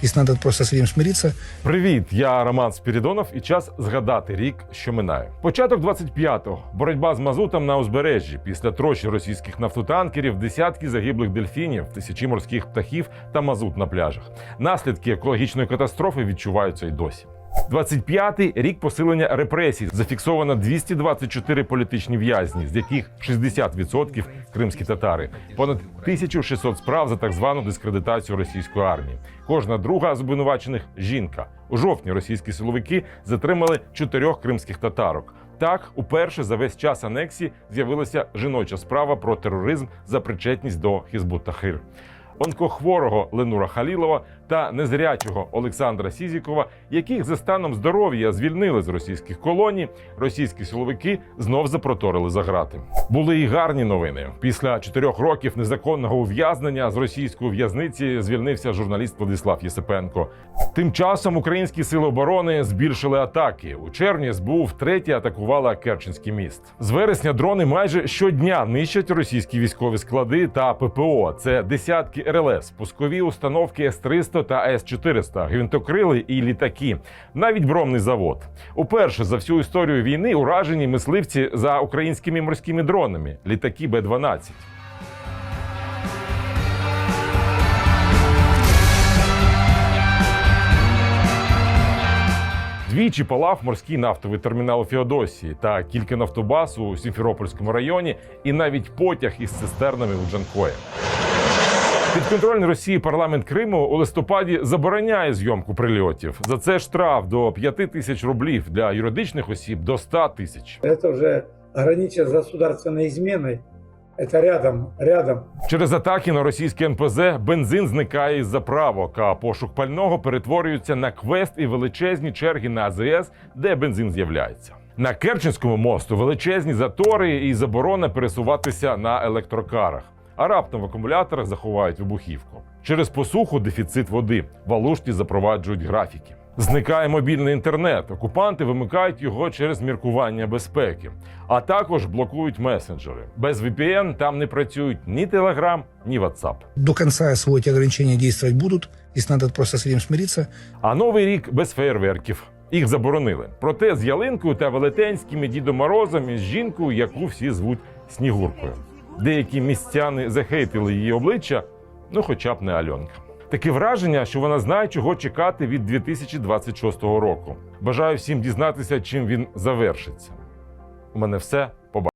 Здесь надо просто с этим. Привіт, я Роман Спірідонов, і час згадати рік, що минає. Початок 25-го. Боротьба з мазутом на узбережжі. Після трощі російських нафтотанкерів, десятки загиблих дельфінів, тисячі морських птахів та мазут на пляжах. Наслідки екологічної катастрофи відчуваються й досі. 25-й рік посилення репресій. Зафіксовано 224 політичні в'язні, з яких 60% кримські татари. Понад 1600 справ за так звану дискредитацію російської армії. Кожна друга з обвинувачених жінка. У жовтні російські силовики затримали чотирьох кримських татарок. Так, уперше за весь час анексії з'явилася жіноча справа про тероризм за причетність до Хізбут-Тахир. Онкохворого Ленура Халілова та незрячого Олександра Сізікова, яких за станом здоров'я звільнили з російських колоній, російські силовики знов запроторили за грати. Були і гарні новини. Після чотирьох років незаконного ув'язнення з російської в'язниці звільнився журналіст Владислав Єсипенко. Тим часом українські сили оборони збільшили атаки. У червні СБУ втретє атакувала Керченський міст. З вересня дрони майже щодня нищать російські військові склади та ППО. Це десятки РЛС, пускові установки С-300 та С-400, гвинтокрили і літаки, навіть бромний завод. Уперше за всю історію війни уражені мисливці за українськими морськими дронами літаки Б-12. Двічі палав морський нафтовий термінал у Феодосії та кілька нафтобаз у Сімферопольському районі, і навіть потяг із цистернами у Джанкої. Підконтрольний Росії парламент Криму у листопаді забороняє зйомку прильотів. За це штраф до 5 тисяч рублів для юридичних осіб до 100 тисяч. Это уже граничит с государственной изменой. Это рядом, рядом. Через атаки на російське НПЗ бензин зникає із заправок, а пошук пального перетворюється на квест і величезні черги на АЗС, де бензин з'являється. На Керченському мосту величезні затори і заборона пересуватися на електрокарах. А раптом в акумуляторах заховають вибухівку. Через посуху дефіцит води. В Алушті запроваджують графіки. Зникає мобільний інтернет. Окупанти вимикають його через міркування безпеки, а також блокують месенджери. Без VPN там не працюють ні Telegram, ні WhatsApp. До конца СВО эти ограничения действовать будут. Здесь надо просто с этим смириться. А новий рік без фейерверків. Їх заборонили. Проте з ялинкою та велетенськими Дідом Морозом і з жінкою, яку всі звуть Снігуркою. Деякі містяни захейтили її обличчя, ну хоча б не Альонка. Таке враження, що вона знає, чого чекати від 2026 року. Бажаю всім дізнатися, чим він завершиться. У мене все.